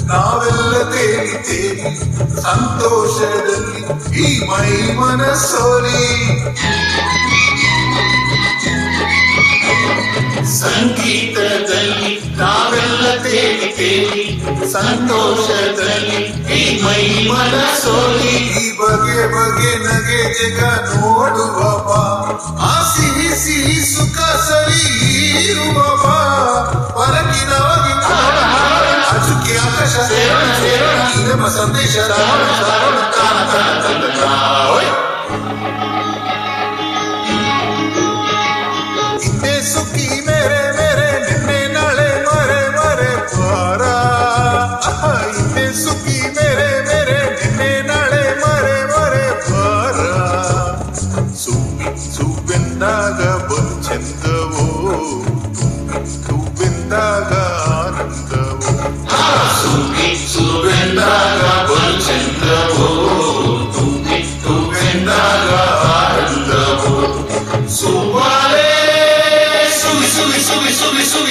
ನಾವೆಲ್ಲ ತೇಲಿದ್ದೇವೆ ಸಂತೋಷದಲ್ಲಿ ಈ ಮೈ ಮನಸ್ಸೋರಿ. ಸಂಗೀತದಲ್ಲಿ ನಾವೆಲ್ಲ ತೇಲಿ ತೇಲಿ ಸಂತೋಷದಲ್ಲಿ ಈ ಮೈ ಮನಸ್ಸೋರಿ. ಈ ಬಗೆ ಬಗೆ ನಗೆ ಜಗ ನೋಡುವ. ಆ ಸಿಹಿ ಸಿಹಿ ನಮ್ಮ ಸಂದೇಶ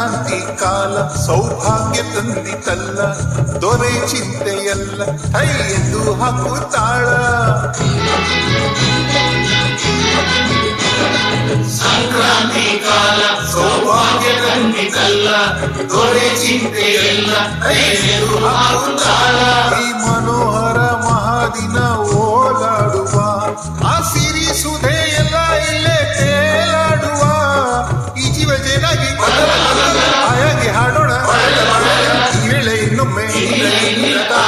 ಸುವಿ ಸಂಕ್ರಾಂತಿ ಕಾಲ ಸೌಭಾಗ್ಯ ತಂದಿತಲ್ಲ ದೊರೆ ಚಿಂತೆಯಲ್ಲ ಹೈ ಎಂದು ಹಾಕುತ್ತಾಳ. ಸಂಕ್ರಾಂತಿ ಕಾಲ ಸೌಭಾಗ್ಯ ತಂದಿತಲ್ಲ ದೊರೆ ಚಿಂತೆಯಲ್ಲ ಕೈಗೆದು ಹಾಕುತ್ತಾಳ. ಈ ಮನೋಹರ ಮಹಾದಿನ Trinita.